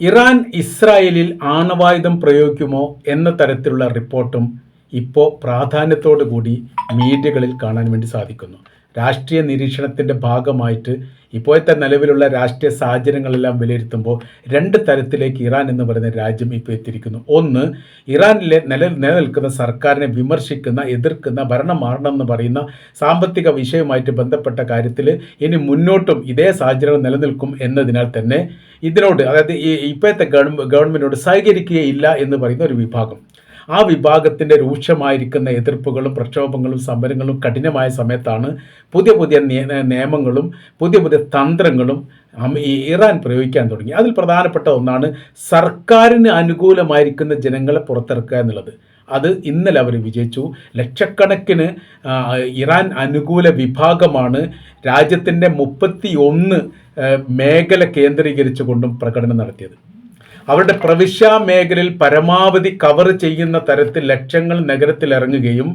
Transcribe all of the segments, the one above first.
Iran ഇസ്രായേലിൽ ആണവായുധം പ്രയോഗിക്കുമോ എന്ന തരത്തിലുള്ള റിപ്പോർട്ടും ഇപ്പോൾ പ്രാധാന്യത്തോടു കൂടി മീഡിയകളിൽ കാണാൻ വേണ്ടി സാധിക്കുന്നു. രാഷ്ട്രീയ നിരീക്ഷണത്തിന്റെ ഭാഗമായിട്ട് ഇപ്പോഴത്തെ നിലവിലുള്ള രാഷ്ട്രീയ സാഹചര്യങ്ങളെല്ലാം വിലയിരുത്തുമ്പോൾ രണ്ട് തരത്തിലേക്ക് ഇറാൻ എന്ന് പറയുന്ന രാജ്യം ഇപ്പോൾ എത്തിയിരിക്കുന്നു. ഒന്ന് ഇറാനിലെ നില നിലനിൽക്കുന്ന സർക്കാരിനെ വിമർശിക്കുന്ന എതിർക്കുന്ന ഭരണം മാറണം എന്ന് പറയുന്ന സാമ്പത്തിക വിഷയവുമായിട്ട് ബന്ധപ്പെട്ട കാര്യത്തിൽ ഇനി മുന്നോട്ടും ഇതേ സാഹചര്യം നിലനിൽക്കും എന്നതിനാൽ തന്നെ ഇതിനോട് അതായത് ഈ ഇപ്പോഴത്തെ ഗവൺമെന്റിനോട് സഹകരിക്കുകയില്ല എന്ന് പറയുന്ന ഒരു വിഭാഗം. ആ വിഭാഗത്തിന്റെ രൂക്ഷമായിരിക്കുന്ന എതിർപ്പുകളും പ്രക്ഷോഭങ്ങളും സമരങ്ങളും കഠിനമായ സമയത്താണ് പുതിയ പുതിയ നിയമങ്ങളും പുതിയ പുതിയ തന്ത്രങ്ങളും ഇറാൻ പ്രയോഗിക്കാൻ തുടങ്ങി. അതിൽ പ്രധാനപ്പെട്ട ഒന്നാണ് സർക്കാരിന് അനുകൂലമായിരിക്കുന്ന ജനങ്ങളെ പുറത്തിറക്കുക എന്നുള്ളത്. അത് ഇന്നലെ അവർ വിജയിച്ചു. ലക്ഷക്കണക്കിന് ഇറാൻ അനുകൂല വിഭാഗമാണ് രാജ്യത്തിന്റെ മുപ്പത്തി ഒന്ന് മേഖല കേന്ദ്രീകരിച്ചുകൊണ്ടും പ്രകടനം നടത്തിയത്. അവരുടെ പ്രവിശ്യ മേഖലയിൽ പരമാവധി കവർ ചെയ്യുന്ന തരത്തിൽ ലക്ഷങ്ങൾ നഗരത്തിൽ ഇറങ്ങുകയും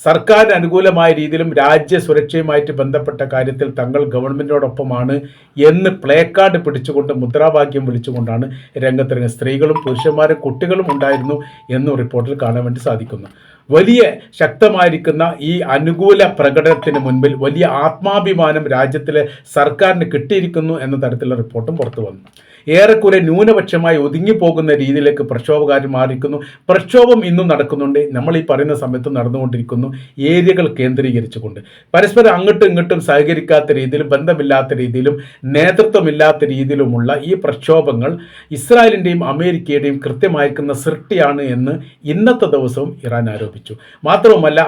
സർക്കാർ അനുകൂലമായ രീതിയിലും രാജ്യ സുരക്ഷയുമായിട്ട് ബന്ധപ്പെട്ട കാര്യത്തിൽ തങ്ങൾ ഗവൺമെന്റിനോടൊപ്പമാണ് എന്ന് പ്ലേ കാർഡ് പിടിച്ചുകൊണ്ട് മുദ്രാവാക്യം വിളിച്ചുകൊണ്ടാണ് രംഗത്തിറങ്ങിയ സ്ത്രീകളും പുരുഷന്മാരും കുട്ടികളും ഉണ്ടായിരുന്നു എന്നും റിപ്പോർട്ടിൽ കാണാൻ വേണ്ടി സാധിക്കുന്നു. വലിയ ശക്തമായിരിക്കുന്ന ഈ അനുകൂല പ്രകടനത്തിന് മുൻപിൽ വലിയ ആത്മാഭിമാനം രാജ്യത്തിലെ സർക്കാരിന് കിട്ടിയിരിക്കുന്നു എന്ന തരത്തിലുള്ള റിപ്പോർട്ടും പുറത്തു വന്നു ഏറെക്കുറെ ന്യൂനപക്ഷമായി ഒതുങ്ങി പോകുന്ന രീതിയിലേക്ക് പ്രക്ഷോഭകാർ മാറിക്കുന്നു പ്രക്ഷോഭം ഇന്നും നടക്കുന്നുണ്ട്. നമ്മൾ ഈ പറയുന്ന സമയത്ത് നടന്നുകൊണ്ടിരിക്കുന്നു. ഏരിയകൾ കേന്ദ്രീകരിച്ചുകൊണ്ട്. പരസ്പരം അങ്ങോട്ടും ഇങ്ങോട്ടും സഹകരിക്കാത്ത രീതിയിലും ബന്ധമില്ലാത്ത രീതിയിലും നേതൃത്വമില്ലാത്ത രീതിയിലുമുള്ള ഈ പ്രക്ഷോഭങ്ങൾ ഇസ്രായേലിന്റെയും അമേരിക്കയുടെയും കൃത്യമായിരിക്കുന്ന സൃഷ്ടിയാണ് എന്ന് ഇന്നത്തെ ദിവസവും ഇറാൻ ആരോപിച്ചു. മാത്രവുമല്ല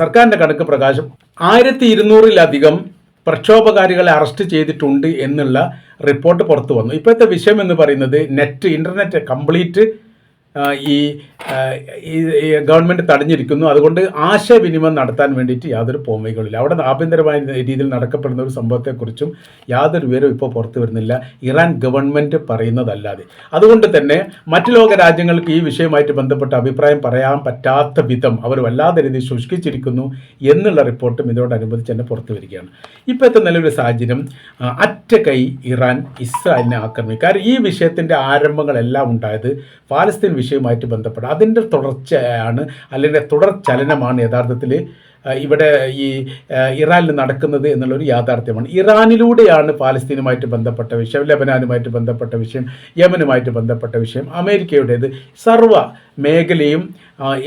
സർക്കാരിന്റെ കണക്ക് പ്രകാശം ആയിരത്തി ഇരുന്നൂറിലധികം പ്രക്ഷോഭകാരികളെ അറസ്റ്റ് ചെയ്തിട്ടുണ്ട് എന്നുള്ള റിപ്പോർട്ട് പുറത്തു വന്നു. ഇപ്പോഴത്തെ വിഷയം എന്ന് പറയുന്നത് നെറ്റ് ഇന്റർനെറ്റ് കംപ്ലീറ്റ് ഈ ഗവൺമെന്റ് തടഞ്ഞിരിക്കുന്നു. അതുകൊണ്ട് ആശയവിനിമയം നടത്താൻ വേണ്ടിയിട്ട് യാതൊരു പോംവൈകളില്ല അവിടെ ആഭ്യന്തരമായ രീതിയിൽ നടക്കപ്പെടുന്ന ഒരു സംഭവത്തെക്കുറിച്ചും യാതൊരു വിവരവും ഇപ്പോൾ പുറത്തു വരുന്നില്ല. ഇറാൻ ഗവൺമെന്റ് പറയുന്നതല്ലാതെ. അതുകൊണ്ട് തന്നെ മറ്റു ലോക രാജ്യങ്ങൾക്ക് ഈ വിഷയമായിട്ട് ബന്ധപ്പെട്ട അഭിപ്രായം പറയാൻ പറ്റാത്ത വിധം അവർ വല്ലാതെ രീതിയിൽ ശുഷ്കിച്ചിരിക്കുന്നു എന്നുള്ള റിപ്പോർട്ടും ഇതോടനുബന്ധിച്ച് തന്നെ പുറത്തു വരികയാണ്. ഇപ്പോഴത്തെ നിലവിലെ സാഹചര്യം അറ്റ കൈ ഇറാൻ ഇസ്രായേലിനെ ആക്രമിക്കും. കാരണം ഈ വിഷയത്തിന്റെ ആരംഭങ്ങളെല്ലാം ഉണ്ടായത് ഫാലസ്തീൻ വിഷയവുമായിട്ട് ബന്ധപ്പെട്ട് അതിന്റെ തുടർച്ചയാണ് അല്ലെങ്കിൽ തുടർ ചലനമാണ് യഥാർത്ഥത്തിൽ ഇവിടെ ഈ ഇറാനിൽ നടക്കുന്നത് എന്നുള്ളൊരു യാഥാർത്ഥ്യമാണ്. ഇറാനിലൂടെയാണ് പാലസ്തീനുമായിട്ട് ബന്ധപ്പെട്ട വിഷയം ലബനാനുമായിട്ട് ബന്ധപ്പെട്ട വിഷയം യമനുമായിട്ട് ബന്ധപ്പെട്ട വിഷയം അമേരിക്കയുടേത് സർവ മേഖലയും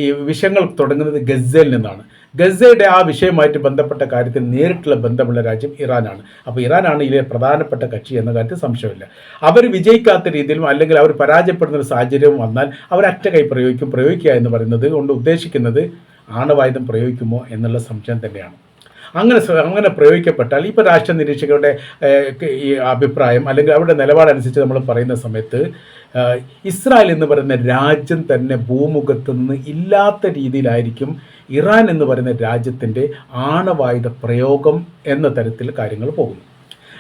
ഈ വിഷയങ്ങൾ തുടങ്ങുന്നത് ഗസയിൽ നിന്നാണ്. ഗസയുടെ ആ വിഷയമായിട്ട് ബന്ധപ്പെട്ട കാര്യത്തിൽ നേരിട്ടുള്ള ബന്ധമുള്ള രാജ്യം ഇറാനാണ്. അപ്പോൾ ഇറാനാണ് ഇതിലെ പ്രധാനപ്പെട്ട കക്ഷി എന്ന കാര്യത്തിൽ സംശയമില്ല. അവർ വിജയിക്കാത്ത രീതിയിലും അല്ലെങ്കിൽ അവർ പരാജയപ്പെടുന്ന ഒരു സാഹചര്യവും വന്നാൽ അവർ അറ്റ കൈ പ്രയോഗിക്കും. പ്രയോഗിക്കുക എന്ന് പറയുന്നത് കൊണ്ട് ഉദ്ദേശിക്കുന്നത് ആണവായുധം പ്രയോഗിക്കുമോ എന്നുള്ള സംശയം തന്നെയാണ്. അങ്ങനെ അങ്ങനെ പ്രയോഗിക്കപ്പെട്ടാൽ ഇപ്പോൾ രാഷ്ട്രീയ നിരീക്ഷകരുടെ ഈ അഭിപ്രായം അല്ലെങ്കിൽ അവരുടെ നിലപാടനുസരിച്ച് നമ്മൾ പറയുന്ന സമയത്ത് ഇസ്രായേൽ എന്ന് പറയുന്ന രാജ്യം തന്നെ ഭൂമുഖത്ത് നിന്ന് ഇല്ലാത്ത രീതിയിലായിരിക്കും ഇറാൻ എന്ന് പറയുന്ന രാജ്യത്തിന്റെ ആണവായുധ പ്രയോഗം എന്ന തരത്തിൽ കാര്യങ്ങൾ പോകുന്നു.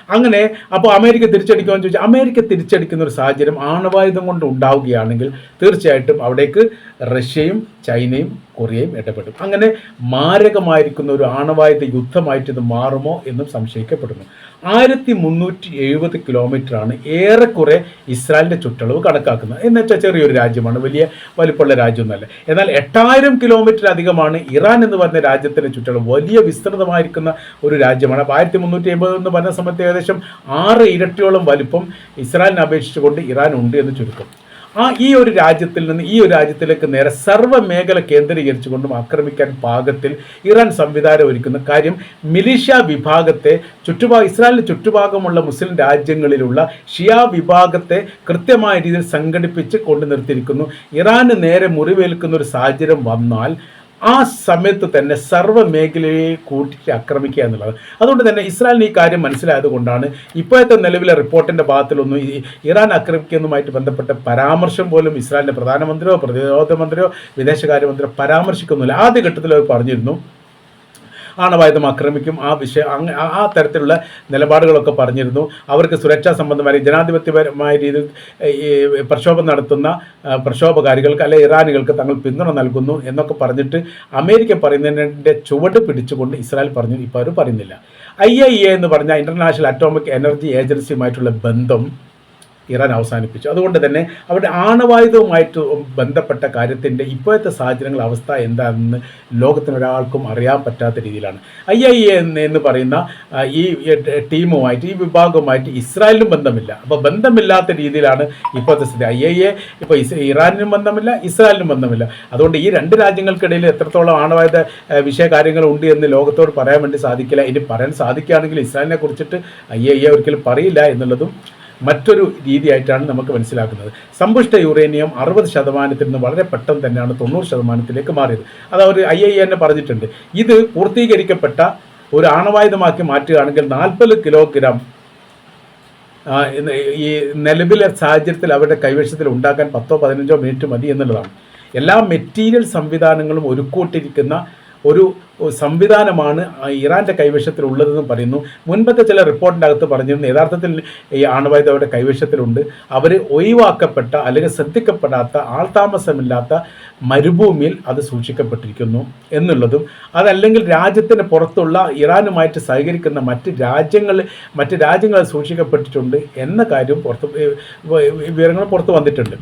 അങ്ങനെ അപ്പോൾ അമേരിക്ക തിരിച്ചടിക്കുമെന്ന് ചോദിച്ചാൽ അമേരിക്ക തിരിച്ചടിക്കുന്ന ഒരു സാഹചര്യം ആണവായുധം കൊണ്ട് ഉണ്ടാവുകയാണെങ്കിൽ തീർച്ചയായിട്ടും അവിടേക്ക് റഷ്യയും ചൈനയും കൊറിയയും ഇടപെടും. അങ്ങനെ മാരകമായിരിക്കുന്ന ഒരു ആണവായുധ യുദ്ധമായിട്ട് ഇത് മാറുമോ എന്നും സംശയിക്കപ്പെടുന്നു. ആയിരത്തി മുന്നൂറ്റി എഴുപത് കിലോമീറ്ററാണ് ഏറെക്കുറെ ഇസ്രായേലിന്റെ ചുറ്റളവ് കണക്കാക്കുന്നത്. എന്ന് വെച്ചാൽ ചെറിയൊരു രാജ്യമാണ് വലിയ വലിപ്പമുള്ള രാജ്യമൊന്നുമല്ല. എന്നാൽ എട്ടായിരം കിലോമീറ്റർ അധികമാണ് ഇറാൻ എന്ന് പറഞ്ഞ രാജ്യത്തിന്റെ ചുറ്റളവ്. വലിയ വിസ്തൃതമായിരിക്കുന്ന ഒരു രാജ്യമാണ്. അപ്പോൾ ആയിരത്തി മുന്നൂറ്റി എൺപത് എന്ന് പറഞ്ഞ സമയത്ത് ഏകദേശം ആറ് ഇരട്ടിയോളം വലിപ്പം ഇസ്രായേലിനെ അപേക്ഷിച്ചുകൊണ്ട് ഇറാൻ ഉണ്ട് എന്ന് ചുരുക്കം. ആ ഈ ഒരു രാജ്യത്തിൽ നിന്ന് ഈ ഒരു രാജ്യത്തിലേക്ക് നേരെ സർവ മേഖല കേന്ദ്രീകരിച്ചുകൊണ്ടും ആക്രമിക്കാൻ പാകത്തിൽ ഇറാൻ സംവിധാനം ഒരുക്കുന്ന കാര്യം മിലിഷ്യ വിഭാഗത്തെ ചുറ്റുപാ ഇസ്രായേലിന് ചുറ്റുഭാഗമുള്ള മുസ്ലിം രാജ്യങ്ങളിലുള്ള ഷിയ വിഭാഗത്തെ കൃത്യമായ രീതിയിൽ സംഘടിപ്പിച്ച് കൊണ്ടു നിർത്തിയിരിക്കുന്നു ഇറാന് നേരെ മുറിവേൽക്കുന്ന ഒരു സാഹചര്യം വന്നാൽ ആ സമയത്ത് തന്നെ സർവ മേഖലയെ കൂട്ടിച്ച് ആക്രമിക്കുക എന്നുള്ളത്. അതുകൊണ്ട് തന്നെ ഇസ്രായേലിന് ഈ കാര്യം മനസ്സിലായത് കൊണ്ടാണ് ഇപ്പോഴത്തെ നിലവിലെ റിപ്പോർട്ടിന്റെ ഭാഗത്തിലൊന്നും ഈ ഇറാൻ ആക്രമിക്കുന്നതുമായിട്ട് ബന്ധപ്പെട്ട പരാമർശം പോലും ഇസ്രായേലിന്റെ പ്രധാനമന്ത്രിയോ പ്രതിരോധ മന്ത്രിയോ വിദേശകാര്യമന്ത്രിയോ പരാമർശിക്കുന്നില്ല. ആദ്യ ഘട്ടത്തിൽ അവർ പറഞ്ഞിരുന്നു. ആണവായുധം ആക്രമിക്കും. ആ വിഷയം ആ തരത്തിലുള്ള നിലപാടുകളൊക്കെ പറഞ്ഞിരുന്നു. അവർക്ക് സുരക്ഷാ സംബന്ധമായ ജനാധിപത്യപരമായ രീതിയിൽ ഈ പ്രക്ഷോഭം നടത്തുന്ന പ്രക്ഷോഭകാരികൾക്ക് അല്ലെ ഇറാനികൾക്ക് തങ്ങൾ പിന്തുണ നൽകുന്നു എന്നൊക്കെ പറഞ്ഞിട്ട് അമേരിക്ക പറയുന്നതിന്റെ ചുവട് പിടിച്ചുകൊണ്ട് ഇസ്രായേൽ പറഞ്ഞു. ഇപ്പോൾ അവർ പറയുന്നില്ല. ഐ ഐ എ എന്ന് പറഞ്ഞ ഇന്റർനാഷണൽ അറ്റോമിക് എനർജി ഏജൻസിയുമായിട്ടുള്ള ബന്ധം ഇറാൻ അവസാനിപ്പിച്ചു. അതുകൊണ്ട് തന്നെ അവരുടെ ആണവായുധവുമായിട്ട് ബന്ധപ്പെട്ട കാര്യത്തിന്റെ ഇപ്പോഴത്തെ സാഹചര്യങ്ങൾ അവസ്ഥ എന്താണെന്ന് ലോകത്തിന് ഒരാൾക്കും അറിയാൻ പറ്റാത്ത രീതിയിലാണ്. ഐ ഐ എ എന്ന് പറയുന്ന ഈ ടീമുമായിട്ട് ഈ വിഭാഗവുമായിട്ട് ഇസ്രായേലിനും ബന്ധമില്ല. അപ്പോൾ ബന്ധമില്ലാത്ത രീതിയിലാണ് ഇപ്പോഴത്തെ സ്ഥിതി. ഐ ഐ എ ഇപ്പോൾ ഇറാനിനും ബന്ധമില്ല ഇസ്രായേലിനും ബന്ധമില്ല. അതുകൊണ്ട് ഈ രണ്ട് രാജ്യങ്ങൾക്കിടയിൽ എത്രത്തോളം ആണവായുധ വിഷയ കാര്യങ്ങൾ ഉണ്ട് എന്ന് ലോകത്തോട് പറയാൻ വേണ്ടി സാധിക്കില്ല. ഇനി പറയാൻ സാധിക്കുകയാണെങ്കിൽ ഇസ്രായേലിനെ കുറിച്ചിട്ട് ഐ ഐ എ ഒരിക്കലും പറയില്ല എന്നുള്ളതും മറ്റൊരു രീതിയായിട്ടാണ് നമുക്ക് മനസ്സിലാക്കുന്നത്. സമ്പുഷ്ട യുറേനിയം അറുപത് ശതമാനത്തിൽ നിന്ന് വളരെ പെട്ടെന്ന് തന്നെയാണ് തൊണ്ണൂറ് ശതമാനത്തിലേക്ക് മാറിയത്. അത് അവർ ഐ ഐ എന്നെ പറഞ്ഞിട്ടുണ്ട്. ഇത് പൂർത്തീകരിക്കപ്പെട്ട ഒരു ആണവായുധമാക്കി മാറ്റുകയാണെങ്കിൽ നാൽപ്പത് കിലോഗ്രാം ഈ നിലവിലെ സാഹചര്യത്തിൽ അവരുടെ കൈവശത്തിൽ ഉണ്ടാക്കാൻ പത്തോ പതിനഞ്ചോ മിനിറ്റ് മതി എന്നുള്ളതാണ്. എല്ലാ മെറ്റീരിയൽ സംവിധാനങ്ങളും ഒരുക്കൂട്ടിരിക്കുന്ന ഒരു സംവിധാനമാണ് ഇറാന്റെ കൈവശത്തിലുള്ളതെന്ന് പറയുന്നു. മുൻപത്തെ ചില റിപ്പോർട്ടിന്റെ അകത്ത് പറഞ്ഞിരുന്നു. യഥാർത്ഥത്തിൽ ഈ ആണവായുധം അവരുടെ കൈവശത്തിലുണ്ട്. അവർ ഒഴിവാക്കപ്പെട്ട അല്ലെങ്കിൽ ശ്രദ്ധിക്കപ്പെടാത്ത ആൾതാമസമില്ലാത്ത മരുഭൂമിയിൽ അത് സൂക്ഷിക്കപ്പെട്ടിരിക്കുന്നു എന്നുള്ളതും അതല്ലെങ്കിൽ രാജ്യത്തിന് പുറത്തുള്ള ഇറാനുമായിട്ട് സഹകരിക്കുന്ന മറ്റ് രാജ്യങ്ങൾ മറ്റ് രാജ്യങ്ങൾ സൂക്ഷിക്കപ്പെട്ടിട്ടുണ്ട് എന്ന കാര്യം പുറത്ത് വിവരങ്ങൾ പുറത്ത് വന്നിട്ടുണ്ട്.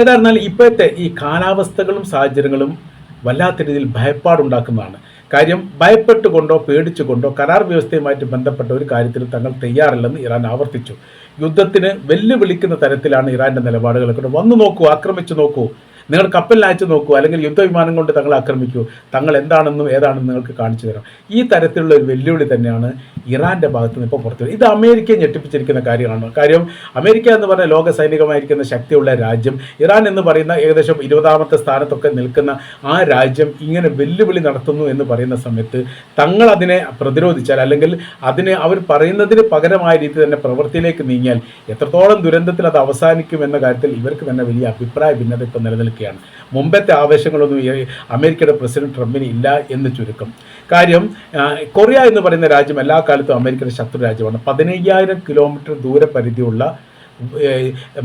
ഏതായിരുന്നാലും ഇപ്പോഴത്തെ ഈ കാലാവസ്ഥകളും സാഹചര്യങ്ങളും വല്ലാത്ത രീതിയിൽ ഭയപ്പാടുണ്ടാക്കുന്നതാണ്. കാര്യം ഭയപ്പെട്ടുകൊണ്ടോ പേടിച്ചുകൊണ്ടോ കരാർ വ്യവസ്ഥയുമായിട്ട് ബന്ധപ്പെട്ട ഒരു കാര്യത്തിൽ തങ്ങൾ തയ്യാറില്ലെന്ന് ഇറാൻ ആവർത്തിച്ചു. യുദ്ധത്തിന് വെല്ലുവിളിക്കുന്ന തരത്തിലാണ് ഇറാന്റെ നിലപാടുകളൊക്കെ. വന്നു നോക്കൂ ആക്രമിച്ചു നോക്കൂ. നിങ്ങൾ കപ്പലിൽ അയച്ചു നോക്കൂ അല്ലെങ്കിൽ യുദ്ധവിമാനം കൊണ്ട് തങ്ങളെ ആക്രമിക്കൂ. തങ്ങൾ എന്താണെന്നും ഏതാണെന്നും നിങ്ങൾക്ക് കാണിച്ചു തരാം. ഈ തരത്തിലുള്ള ഒരു വെല്ലുവിളി തന്നെയാണ് ഇറാന്റെ ഭാഗത്ത് നിന്ന് ഇപ്പോൾ പുറത്തു. ഇത് അമേരിക്കയെ ഞെട്ടിപ്പിച്ചിരിക്കുന്ന കാര്യമാണ്. കാര്യം അമേരിക്ക എന്ന് പറഞ്ഞ ലോക സൈനികമായിരിക്കുന്ന ശക്തിയുള്ള രാജ്യം. ഇറാൻ എന്ന് പറയുന്ന ഏകദേശം ഇരുപതാമത്തെ സ്ഥാനത്തൊക്കെ നിൽക്കുന്ന ആ രാജ്യം ഇങ്ങനെ വെല്ലുവിളി നടത്തുന്നു എന്ന് പറയുന്ന സമയത്ത് തങ്ങൾ അതിനെ പ്രതിരോധിച്ചാൽ അല്ലെങ്കിൽ അതിനെ അവർ പറയുന്നതിന് പകരമായ രീതി തന്നെ പ്രവൃത്തിയിലേക്ക് നീങ്ങിയാൽ എത്രത്തോളം ദുരന്തത്തിൽ അത് അവസാനിക്കും എന്ന കാര്യത്തിൽ ഇവർക്ക് തന്നെ വലിയ അഭിപ്രായ ഭിന്നത ഇപ്പോൾ നിലനിൽക്കുകയാണ് മുമ്പത്തെ ആവേശങ്ങളൊന്നും അമേരിക്കയുടെ പ്രസിഡന്റ് ട്രംപിന് ഇല്ല എന്ന് ചുരുക്കം. കാര്യം കൊറിയ എന്ന് പറയുന്ന രാജ്യം എല്ലാ കാലത്തും അമേരിക്കയുടെ ശത്രു രാജ്യമാണ്. പതിനയ്യായിരം കിലോമീറ്റർ ദൂരപരിധിയുള്ള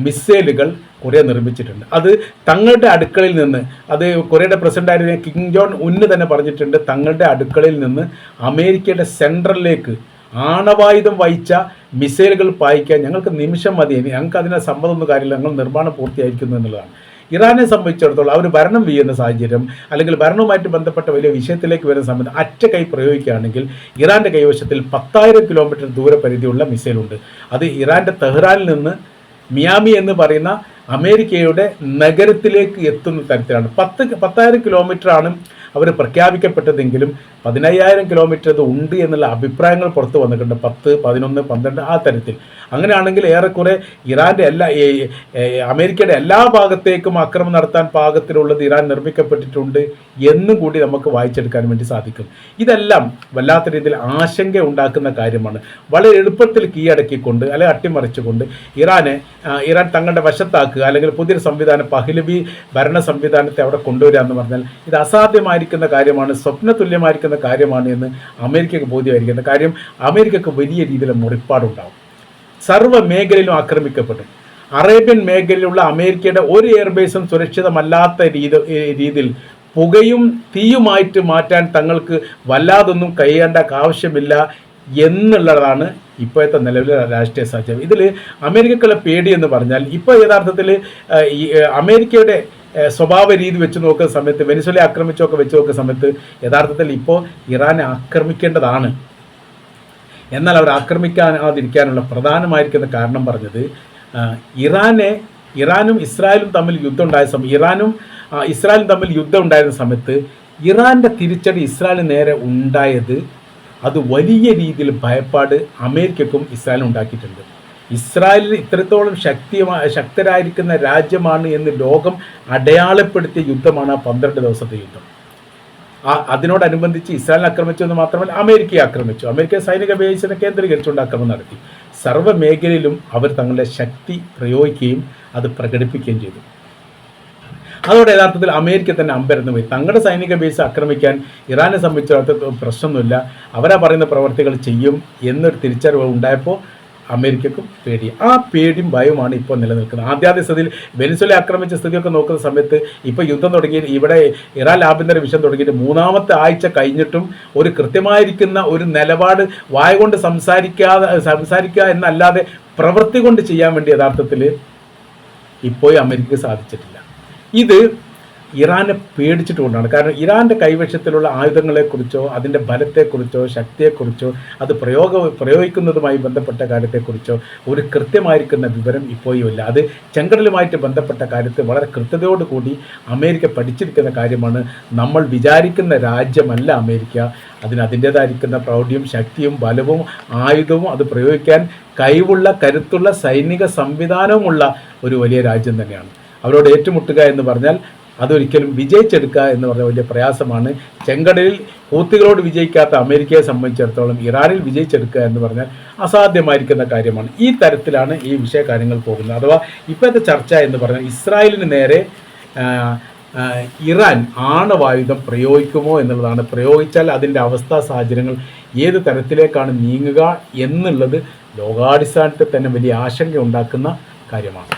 മിസൈലുകൾ കൊറിയ നിർമ്മിച്ചിട്ടുണ്ട്. അത് തങ്ങളുടെ അടുക്കളയിൽ നിന്ന് അത് കൊറിയയുടെ പ്രസിഡന്റായിരുന്ന കിങ് ജോൺ ഉന്ന് തന്നെ പറഞ്ഞിട്ടുണ്ട് തങ്ങളുടെ അടുക്കളയിൽ നിന്ന് അമേരിക്കയുടെ സെൻട്രലിലേക്ക് ആണവായുധം വഹിച്ച മിസൈലുകൾ പായിക്കാൻ ഞങ്ങൾക്ക് നിമിഷം മതി. ഞങ്ങൾക്ക് അതിനെ സമ്മതമൊന്നും കാര്യമില്ല. ഞങ്ങൾ നിർമ്മാണം പൂർത്തിയായിരിക്കുന്നു എന്നുള്ളതാണ്. ഇറാനെ സംബന്ധിച്ചിടത്തോളം അവർ ഭരണം ചെയ്യുന്ന സാഹചര്യം അല്ലെങ്കിൽ ഭരണവുമായിട്ട് ബന്ധപ്പെട്ട വലിയ വിഷയത്തിലേക്ക് വരുന്ന സമയത്ത് അറ്റ കൈ പ്രയോഗിക്കുകയാണെങ്കിൽ ഇറാന്റെ കൈവശത്തിൽ പത്തായിരം കിലോമീറ്റർ ദൂരപരിധിയുള്ള മിസൈലുണ്ട്. അത് ഇറാന്റെ തെഹ്റാനിൽ നിന്ന് മിയാമി എന്ന് പറയുന്ന അമേരിക്കയുടെ നഗരത്തിലേക്ക് എത്തുന്ന തരത്തിലാണ്. പത്ത് പത്തായിരം കിലോമീറ്റർ ആണ് അവർ പ്രഖ്യാപിക്കപ്പെട്ടതെങ്കിലും പതിനയ്യായിരം കിലോമീറ്റർ അത് ഉണ്ട് എന്നുള്ള അഭിപ്രായങ്ങൾ പുറത്തു വന്നിട്ടുണ്ട്. പത്ത് പതിനൊന്ന് പന്ത്രണ്ട് ആ തരത്തിൽ. അങ്ങനെയാണെങ്കിൽ ഏറെക്കുറെ ഇറാന്റെ എല്ലാ അമേരിക്കയുടെ എല്ലാ ഭാഗത്തേക്കും ആക്രമണം നടത്താൻ പാകത്തിലുള്ളത് ഇറാൻ നിർമ്മിക്കപ്പെട്ടിട്ടുണ്ട് എന്നും കൂടി നമുക്ക് വായിച്ചെടുക്കാൻ വേണ്ടി സാധിക്കും. ഇതെല്ലാം വല്ലാത്ത രീതിയിൽ ആശങ്ക ഉണ്ടാക്കുന്ന കാര്യമാണ്. വളരെ എളുപ്പത്തിൽ കീഴടക്കിക്കൊണ്ട് അല്ലെങ്കിൽ അട്ടിമറിച്ചുകൊണ്ട് ഇറാനെ ഇറാൻ തങ്ങളുടെ വശത്താക്കുക അല്ലെങ്കിൽ പുതിയൊരു സംവിധാനം പഹ്ലവി ഭരണ സംവിധാനത്തെ അവിടെ കൊണ്ടുവരിക എന്ന് പറഞ്ഞാൽ ഇത് അസാധ്യമായിരിക്കുന്ന കാര്യമാണ് സ്വപ്ന തുല്യമായിരിക്കുന്ന കാര്യമാണ് എന്ന് അമേരിക്കക്ക് ബോധ്യമായിരിക്കുന്ന കാര്യം അമേരിക്കക്ക് വലിയ രീതിയിൽ മുറിപ്പാടുണ്ടാവും. സർവ മേഖലയിലും ആക്രമിക്കപ്പെട്ടു അറേബ്യൻ മേഖലയിലുള്ള അമേരിക്കയുടെ ഒരു എയർബേസും സുരക്ഷിതമല്ലാത്ത രീതി രീതിയിൽ പുകയും തീയുമായിട്ട് മാറ്റാൻ തങ്ങൾക്ക് വല്ലാതൊന്നും കഴിയേണ്ട ആവശ്യമില്ല എന്നുള്ളതാണ് ഇപ്പോഴത്തെ നിലവിലെ രാഷ്ട്രീയ സാഹചര്യം. ഇതിൽ അമേരിക്കക്കുള്ള പേടി എന്ന് പറഞ്ഞാൽ ഇപ്പോൾ യഥാർത്ഥത്തിൽ അമേരിക്കയുടെ സ്വഭാവ രീതി വെച്ച് നോക്കുന്ന സമയത്ത് വെനിസ്വലെ ആക്രമിച്ചൊക്കെ വെച്ച് നോക്കുന്ന സമയത്ത് യഥാർത്ഥത്തിൽ ഇപ്പോൾ ഇറാനെ ആക്രമിക്കേണ്ടതാണ്. എന്നാൽ അവർ ആക്രമിക്കാതിരിക്കാനുള്ള പ്രധാനമായിരിക്കുന്ന കാരണം പറഞ്ഞത് ഇറാനെ ഇറാനും ഇസ്രായേലും തമ്മിൽ യുദ്ധം ഉണ്ടായ സമയം ഇറാനും ഇസ്രായേലും തമ്മിൽ യുദ്ധം ഉണ്ടായിരുന്ന സമയത്ത് ഇറാന്റെ തിരിച്ചടി ഇസ്രായേലിന് നേരെ ഉണ്ടായത് അത് വലിയ രീതിയിൽ ഭയപ്പാട് അമേരിക്കക്കും ഇസ്രായേലും ഉണ്ടാക്കിയിട്ടുണ്ട്. ഇസ്രായേലിൽ ഇത്രത്തോളം ശക്തി ശക്തരായിരിക്കുന്ന രാജ്യമാണ് എന്ന് ലോകം അടയാളപ്പെടുത്തിയ യുദ്ധമാണ് ആ പന്ത്രണ്ട് ദിവസത്തെ യുദ്ധം. ആ അതിനോടനുബന്ധിച്ച് ഇസ്രായേൽ ആക്രമിച്ചു എന്ന് മാത്രമല്ല അമേരിക്കയെ ആക്രമിച്ചു. അമേരിക്ക സൈനിക ബേസിനെ കേന്ദ്രീകരിച്ചുകൊണ്ട് ആക്രമണം നടത്തി. സർവ മേഖലയിലും അവർ തങ്ങളുടെ ശക്തി പ്രയോഗിക്കുകയും അത് പ്രകടിപ്പിക്കുകയും ചെയ്തു. അതോടെ യഥാർത്ഥത്തിൽ അമേരിക്ക തന്നെ അമ്പരന്ന് പോയി. തങ്ങളുടെ സൈനിക ബേസ് ആക്രമിക്കാൻ ഇറാനെ സംബന്ധിച്ചിടത്തോളം പ്രശ്നമൊന്നുമില്ല. അവരാ പറയുന്ന പ്രവർത്തികൾ ചെയ്യും എന്നൊരു തിരിച്ചറിവ് ഉണ്ടായപ്പോൾ അമേരിക്കക്കും പേടി. ആ പേടിയും ഭയവുമാണ് ഇപ്പോൾ നിലനിൽക്കുന്നത്. ആദ്യാദ്യ സ്ഥിതിയിൽ വെനിസ്വല ആക്രമിച്ച സ്ഥിതിയൊക്കെ നോക്കുന്ന സമയത്ത് ഇപ്പോൾ യുദ്ധം തുടങ്ങി ഇവിടെ ഇറാൻ ആഭ്യന്തര വിഷയം തുടങ്ങിയിട്ട് മൂന്നാമത്തെ ആഴ്ച കഴിഞ്ഞിട്ടും ഒരു കൃത്യമായിരിക്കുന്ന ഒരു നിലപാട് വായ കൊണ്ട് സംസാരിക്കാതെ സംസാരിക്കുക എന്നല്ലാതെ പ്രവൃത്തി കൊണ്ട് ചെയ്യാൻ വേണ്ടി യഥാർത്ഥത്തിൽ ഇപ്പോഴും അമേരിക്കക്ക് സാധിച്ചിട്ടില്ല. ഇത് ഇറാനെ പേടിച്ചിട്ടുകൊണ്ടാണ്. കാരണം ഇറാന്റെ കൈവശത്തിലുള്ള ആയുധങ്ങളെക്കുറിച്ചോ അതിന്റെ ബലത്തെക്കുറിച്ചോ ശക്തിയെക്കുറിച്ചോ അത് പ്രയോഗ പ്രയോഗിക്കുന്നതുമായി ബന്ധപ്പെട്ട കാര്യത്തെക്കുറിച്ചോ ഒരു കൃത്യമായിരിക്കുന്ന വിവരം ഇപ്പോഴും ഇല്ല അത് ചെങ്കടലുമായിട്ട് ബന്ധപ്പെട്ട കാര്യത്തെ വളരെ കൃത്യതയോടുകൂടി അമേരിക്ക പഠിച്ചിരിക്കുന്ന കാര്യമാണ്. നമ്മൾ വിചാരിക്കുന്ന രാജ്യമല്ല അമേരിക്ക. അതിന് അതിന്റേതായിരിക്കുന്ന പ്രൗഢിയും ശക്തിയും ബലവും ആയുധവും അത് പ്രയോഗിക്കാൻ കഴിവുള്ള കരുത്തുള്ള സൈനിക സംവിധാനവുമുള്ള ഒരു വലിയ രാജ്യം തന്നെയാണ്. അവരോട് ഏറ്റുമുട്ടുക എന്ന് പറഞ്ഞാൽ അതൊരിക്കലും വിജയിച്ചെടുക്കുക എന്ന് പറഞ്ഞ വലിയ പ്രയാസമാണ്. ചെങ്കടലിൽ ഹൂത്തികളോട് വിജയിക്കാത്ത അമേരിക്കയെ സംബന്ധിച്ചിടത്തോളം ഇറാനിൽ വിജയിച്ചെടുക്കുക എന്ന് പറഞ്ഞാൽ അസാധ്യമായിരിക്കുന്ന കാര്യമാണ്. ഈ തരത്തിലാണ് ഈ വിഷയ കാര്യങ്ങൾ പോകുന്നത്. അഥവാ ഇപ്പോഴത്തെ ചർച്ച എന്ന് പറഞ്ഞാൽ ഇസ്രായേലിന് നേരെ ഇറാൻ ആണവായുധം പ്രയോഗിക്കുമോ എന്നുള്ളതാണ്. പ്രയോഗിച്ചാൽ അതിന്റെ അവസ്ഥാ സാഹചര്യങ്ങൾ ഏത് തരത്തിലേക്കാണ് നീങ്ങുക എന്നുള്ളത് ലോകാടിസ്ഥാനത്തിൽ തന്നെ വലിയ ആശങ്ക ഉണ്ടാക്കുന്ന കാര്യമാണ്.